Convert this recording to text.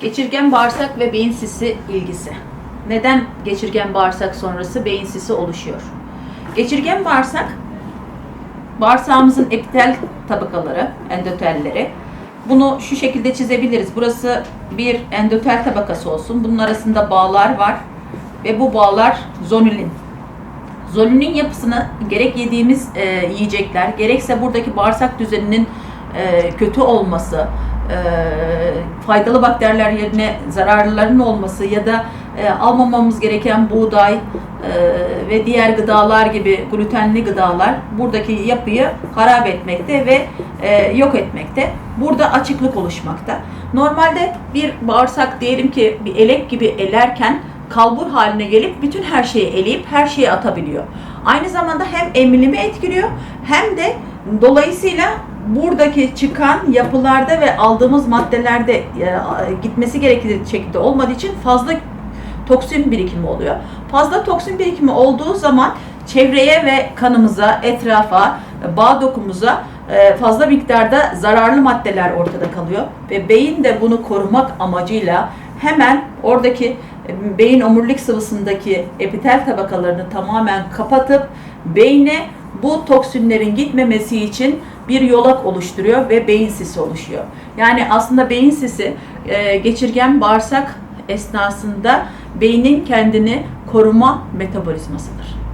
Geçirgen bağırsak ve beyin sisi ilgisi. Neden geçirgen bağırsak sonrası beyin sisi oluşuyor? Geçirgen bağırsak bağırsağımızın epitel tabakaları, endotelleri. Bunu şu şekilde çizebiliriz. Burası bir endotel tabakası olsun. Bunun arasında bağlar var ve bu bağlar zonulin. Zonulin yapısını gerek yediğimiz e, yiyecekler, gerekse buradaki bağırsak düzeninin e, kötü olması, e, faydalı bakteriler yerine zararlıların olması ya da e, almamamız gereken buğday e, ve diğer gıdalar gibi glutenli gıdalar buradaki yapıyı harap etmekte ve e, yok etmekte. Burada açıklık oluşmakta. Normalde bir bağırsak diyelim ki bir elek gibi elerken kalbur haline gelip bütün her şeyi eleyip her şeyi atabiliyor. Aynı zamanda hem emilimi etkiliyor hem de dolayısıyla buradaki çıkan yapılarda ve aldığımız maddelerde e, gitmesi gerektiği şekilde olmadığı için fazla toksin birikimi oluyor. Fazla toksin birikimi olduğu zaman çevreye ve kanımıza, etrafa, bağ dokumuza e, fazla miktarda zararlı maddeler ortada kalıyor ve beyin de bunu korumak amacıyla hemen oradaki e, beyin omurilik sıvısındaki epitel tabakalarını tamamen kapatıp beyne bu toksinlerin gitmemesi için bir yolak oluşturuyor ve beyin sisi oluşuyor. Yani aslında beyin sisi e, geçirgen bağırsak esnasında beynin kendini koruma metabolizmasıdır.